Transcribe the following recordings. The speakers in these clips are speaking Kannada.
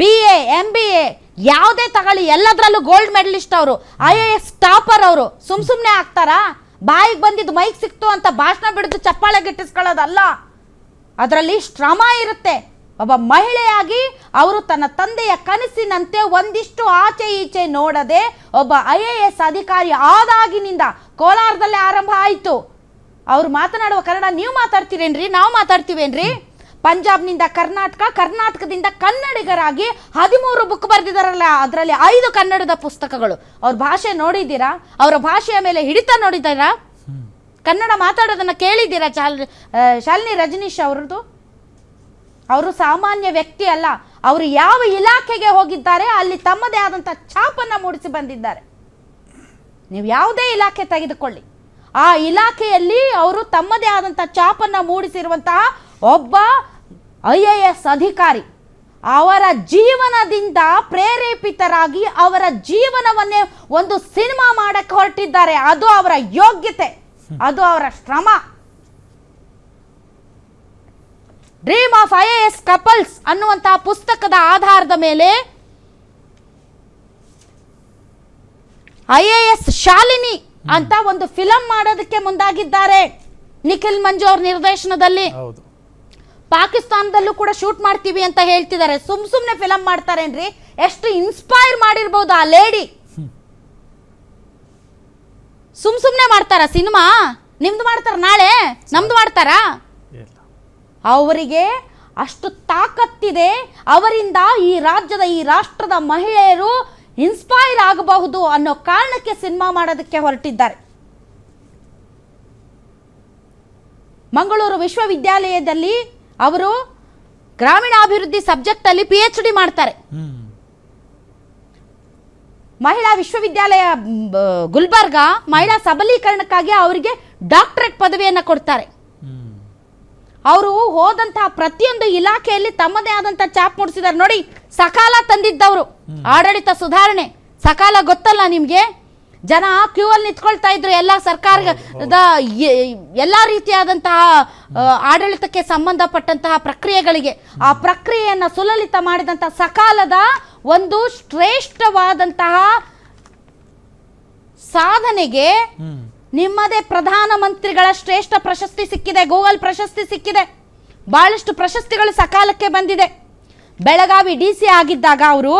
B A M B A ಯಾವುದೇ ತಗೊಳ್ಳಿ, ಎಲ್ಲದರಲ್ಲೂ ಗೋಲ್ಡ್ ಮೆಡಲಿಸ್ಟ್ ಅವರು ಐ ಎ ಎಸ್ ಟಾಪರ್ ಅವರು. ಸುಮ್ ಸುಮ್ಮನೆ ಆಗ್ತಾರಾ? ಬಾಯಿಗೆ ಬಂದಿದ್ದು ಮೈಕ್ ಸಿಕ್ತು ಅಂತ ಭಾಷಣ ಬಿಡಿದು ಚಪ್ಪಾಳೆ ಗಿಟ್ಟಿಸ್ಕೊಳ್ಳೋದಲ್ಲ ಅದರಲ್ಲಿ ಶ್ರಮ ಇರುತ್ತೆ. ಒಬ್ಬ ಮಹಿಳೆಯಾಗಿ ಅವರು ತನ್ನ ತಂದೆಯ ಕನಸಿನಂತೆ ಒಂದಿಷ್ಟು ಆಚೆ ಈಚೆ ನೋಡದೆ ಒಬ್ಬ ಐ ಎ ಎಸ್ ಅಧಿಕಾರಿ ಆದಾಗಿನಿಂದ ಕೋಲಾರದಲ್ಲೇ ಆರಂಭ ಆಯಿತು. ಅವ್ರು ಮಾತನಾಡುವ ಕನ್ನಡ, ನೀವು ಮಾತಾಡ್ತೀರೇನ್ರಿ? ನಾವು ಮಾತಾಡ್ತೀವೇನ್ರಿ? ಪಂಜಾಬ್ನಿಂದ ಕರ್ನಾಟಕ, ಕರ್ನಾಟಕದಿಂದ ಕನ್ನಡಿಗರಾಗಿ ಹದಿಮೂರು ಬುಕ್ ಬರೆದಿದ್ದಾರಲ್ಲ ಅದರಲ್ಲಿ ಐದು ಕನ್ನಡದ ಪುಸ್ತಕಗಳು. ಅವ್ರ ಭಾಷೆ ನೋಡಿದ್ದೀರಾ? ಅವರ ಭಾಷೆಯ ಮೇಲೆ ಹಿಡಿತ ನೋಡಿದ್ದೀರಾ? ಕನ್ನಡ ಮಾತಾಡೋದನ್ನ ಕೇಳಿದ್ದೀರಾ ಚಾಲ್ ಶಾಲಿನಿ ರಜನೀಶ್ ಅವ್ರದ್ದು? ಅವರು ಸಾಮಾನ್ಯ ವ್ಯಕ್ತಿ ಅಲ್ಲ. ಅವರು ಯಾವ ಇಲಾಖೆಗೆ ಹೋಗಿದ್ದಾರೆ, ಅಲ್ಲಿ ತಮ್ಮದೇ ಆದಂಥ ಛಾಪನ್ನು ಮೂಡಿಸಿ ಬಂದಿದ್ದಾರೆ. ನೀವು ಯಾವುದೇ ಇಲಾಖೆ ತೆಗೆದುಕೊಳ್ಳಿ. ಆ ಇಲಾಖೆಯಲ್ಲಿ ಅವರು ತಮ್ಮದೇ ಆದಂಥ ಛಾಪನ್ನು ಮೂಡಿಸಿರುವಂತಹ ಒಬ್ಬ ಐ ಎ ಎಸ್ ಅಧಿಕಾರಿ ಅವರ ಜೀವನದಿಂದ ಪ್ರೇರೇಪಿತರಾಗಿ ಅವರ ಜೀವನವನ್ನೇ ಒಂದು ಸಿನಿಮಾ ಮಾಡಕ್ಕೆ ಹೊರಟಿದ್ದಾರೆ. ಅದು ಅವರ ಯೋಗ್ಯತೆ. ಅದು ಅವರ ಶ್ರಮ. Dream of I S couples ಅನ್ನುವಂತಹ ಪುಸ್ತಕದ ಆಧಾರದ ಮೇಲೆ ಐ ಎ ಎಸ್ ಶಾಲಿನಿ ಅಂತ ಒಂದು ಫಿಲಂ ಮಾಡೋದಕ್ಕೆ ಮುಂದಾಗಿದ್ದಾರೆ. ನಿಖಿಲ್ ಮಂಜು ಅವ್ರ ನಿರ್ದೇಶನದಲ್ಲಿ. ಪಾಕಿಸ್ತಾನದಲ್ಲೂ ಕೂಡ ಶೂಟ್ ಮಾಡ್ತೀವಿ ಅಂತ ಹೇಳ್ತಿದ್ದಾರೆ. ಸುಮ್ ಸುಮ್ನೆ ಫಿಲಂ ಮಾಡ್ತಾರೇನ್ರಿ ಎಷ್ಟು ಇನ್ಸ್ಪೈರ್ ಮಾಡಿರ್ಬೋದು ಆ ಲೇಡಿ ಸುಮ್ ಸುಮ್ನೆ ಮಾಡ್ತಾರ ಸಿನಿಮಾ ನಿಮ್ದು ಮಾಡ್ತಾರ ನಾಳೆ? ನಮ್ದು ಮಾಡ್ತಾರಾ? ಅವರಿಗೆ ಅಷ್ಟು ತಾಕತ್ತಿದೆ. ಅವರಿಂದ ಈ ರಾಜ್ಯದ, ಈ ರಾಷ್ಟ್ರದ ಮಹಿಳೆಯರು ಇನ್ಸ್ಪೈರ್ ಆಗಬಹುದು ಅನ್ನೋ ಕಾರಣಕ್ಕೆ ಸಿನಿಮಾ ಮಾಡೋದಕ್ಕೆ ಹೊರಟಿದ್ದಾರೆ. ಮಂಗಳೂರು ವಿಶ್ವವಿದ್ಯಾಲಯದಲ್ಲಿ ಅವರು ಗ್ರಾಮೀಣಾಭಿವೃದ್ಧಿ ಸಬ್ಜೆಕ್ಟ್ ಅಲ್ಲಿ ಪಿ ಎಚ್ ಡಿ ಮಾಡ್ತಾರೆ. ಮಹಿಳಾ ವಿಶ್ವವಿದ್ಯಾಲಯ ಗುಲ್ಬರ್ಗ ಮಹಿಳಾ ಸಬಲೀಕರಣಕ್ಕಾಗಿ ಅವರಿಗೆ ಡಾಕ್ಟರೇಟ್ ಪದವಿಯನ್ನು ಕೊಡ್ತಾರೆ. ಅವರು ಹೋದಂತಹ ಪ್ರತಿಯೊಂದು ಇಲಾಖೆಯಲ್ಲಿ ತಮ್ಮದೇ ಆದಂತಹ ಚಾಪ್ ಮೂಡಿಸಿದ್ದಾರೆ ನೋಡಿ, ಸಕಾಲ ತಂದಿದ್ದವರು. ಆಡಳಿತ ಸುಧಾರಣೆ. ಸಕಾಲ ಗೊತ್ತಲ್ಲ ನಿಮ್ಗೆ? ಜನ ಕ್ಯೂ ಅಲ್ಲಿ ನಿಂತ್ಕೊಳ್ತಾ ಇದ್ರು. ಎಲ್ಲ ಸರ್ಕಾರದ ಎಲ್ಲ ರೀತಿಯಾದಂತಹ ಆಡಳಿತಕ್ಕೆ ಸಂಬಂಧಪಟ್ಟಂತಹ ಪ್ರಕ್ರಿಯೆಗಳಿಗೆ. ಆ ಪ್ರಕ್ರಿಯೆಯನ್ನು ಸುಲಲಿತ ಮಾಡಿದಂತಹ ಸಕಾಲದ ಒಂದು ಶ್ರೇಷ್ಠವಾದಂತಹ ಸಾಧನೆಗೆ ನಿಮ್ಮದೇ ಪ್ರಧಾನಮಂತ್ರಿಗಳ ಶ್ರೇಷ್ಠ ಪ್ರಶಸ್ತಿ ಸಿಕ್ಕಿದೆ. ಗೂಗಲ್ ಪ್ರಶಸ್ತಿ ಸಿಕ್ಕಿದೆ. ಬಹಳಷ್ಟು ಪ್ರಶಸ್ತಿಗಳು ಸಕಾಲಕ್ಕೆ ಬಂದಿದೆ. ಬೆಳಗಾವಿ ಡಿ ಸಿ ಆಗಿದ್ದಾಗ ಅವರು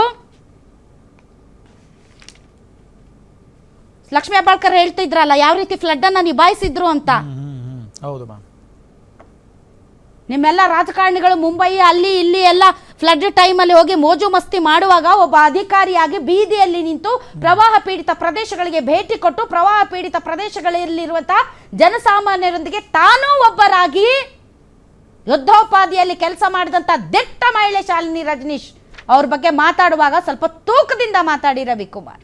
ಲಕ್ಷ್ಮೀ ಹೆಬ್ಬಾಳ್ಕರ್ ಹೇಳ್ತಿದ್ರಲ್ಲ ಯಾವ ರೀತಿ ಫ್ಲಡ್ ಅನ್ನ ನಿಭಾಯಿಸಿದ್ರು ಅಂತ? ಹೌದು ಮ್ಯಾಮ್ ನಿಮ್ಮೆಲ್ಲ ರಾಜಕಾರಣಿಗಳು ಮುಂಬೈ ಅಲ್ಲಿ ಇಲ್ಲಿ ಎಲ್ಲ ಫ್ಲಡ್ ಟೈಮಲ್ಲಿ ಹೋಗಿ ಮೋಜು ಮಸ್ತಿ ಮಾಡುವಾಗ ಒಬ್ಬ ಅಧಿಕಾರಿಯಾಗಿ ಬೀದಿಯಲ್ಲಿ ನಿಂತು ಪ್ರವಾಹ ಪೀಡಿತ ಪ್ರದೇಶಗಳಿಗೆ ಭೇಟಿ ಕೊಟ್ಟು ಪ್ರವಾಹ ಪೀಡಿತ ಪ್ರದೇಶಗಳಲ್ಲಿರುವಂತಹ ಜನಸಾಮಾನ್ಯರೊಂದಿಗೆ ತಾನೂ ಒಬ್ಬರಾಗಿ ಯುದ್ಧೋಪಾದಿಯಲ್ಲಿ ಕೆಲಸ ಮಾಡಿದಂತ ದಿಟ್ಟ ಮಹಿಳೆ ಶಾಲಿನಿ ರಜನೀಶ್ ಅವ್ರ ಬಗ್ಗೆ ಮಾತಾಡುವಾಗ ಸ್ವಲ್ಪ ತೂಕದಿಂದ ಮಾತಾಡಿ ರವಿಕುಮಾರ್.